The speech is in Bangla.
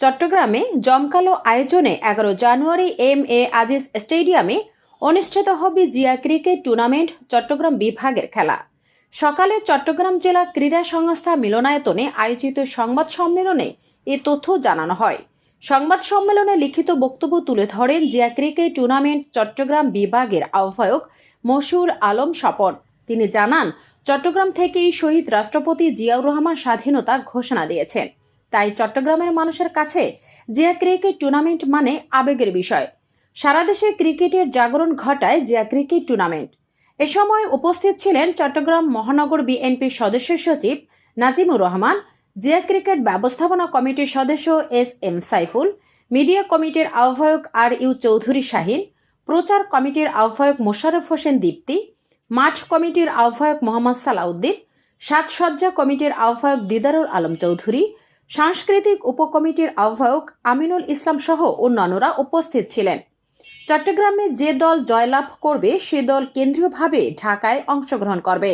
চট্টগ্রামে জমকালো আয়োজনে এগারো জানুয়ারি এম এ আজিজ স্টেডিয়ামে অনুষ্ঠিত হবে জিয়া ক্রিকেট টুর্নামেন্ট চট্টগ্রাম বিভাগের খেলা। সকালে চট্টগ্রাম জেলা ক্রীড়া সংস্থা মিলনায়তনে আয়োজিত সংবাদ সম্মেলনে এ তথ্য জানানো হয়। সংবাদ সম্মেলনে লিখিত বক্তব্য তুলে ধরেন জিয়া ক্রিকেট টুর্নামেন্ট চট্টগ্রাম বিভাগের আহ্বায়ক মশুর আলম স্বপন। তিনি জানান, চট্টগ্রাম থেকেই শহীদ রাষ্ট্রপতি জিয়াউর রহমান স্বাধীনতা ঘোষণা দিয়েছেন। তাই চট্টগ্রামের মানুষের কাছে জিয়া ক্রিকেট টুর্নামেন্ট মানে আবেগের বিষয়। সারা দেশে ক্রিকেটের জাগরণ ঘটায় জিয়া ক্রিকেট টুর্নামেন্ট। এ সময় উপস্থিত ছিলেন চট্টগ্রাম মহানগর বিএনপির সদস্য সচিব নাজিমুর রহমান, জিয়া ক্রিকেট ব্যবস্থাপনা কমিটির সদস্য এস এম সাইফুল, মিডিয়া কমিটির আহ্বায়ক আর ইউ চৌধুরী শাহিন, প্রচার কমিটির আহ্বায়ক মোশাররফ হোসেন দীপ্তি, মাঠ কমিটির আহ্বায়ক মোহাম্মদ সালাউদ্দিন, সাজসজ্জা কমিটির আহ্বায়ক দিদারুল আলম চৌধুরী সাংস্কৃতিক উপকমিটির আহ্বায়ক আমিনুল ইসলাম সহ অন্যান্যরা উপস্থিত ছিলেন। চট্টগ্রামে যে দল জয়লাভ করবে, সে দল কেন্দ্রীয়ভাবে ঢাকায় অংশগ্রহণ করবে।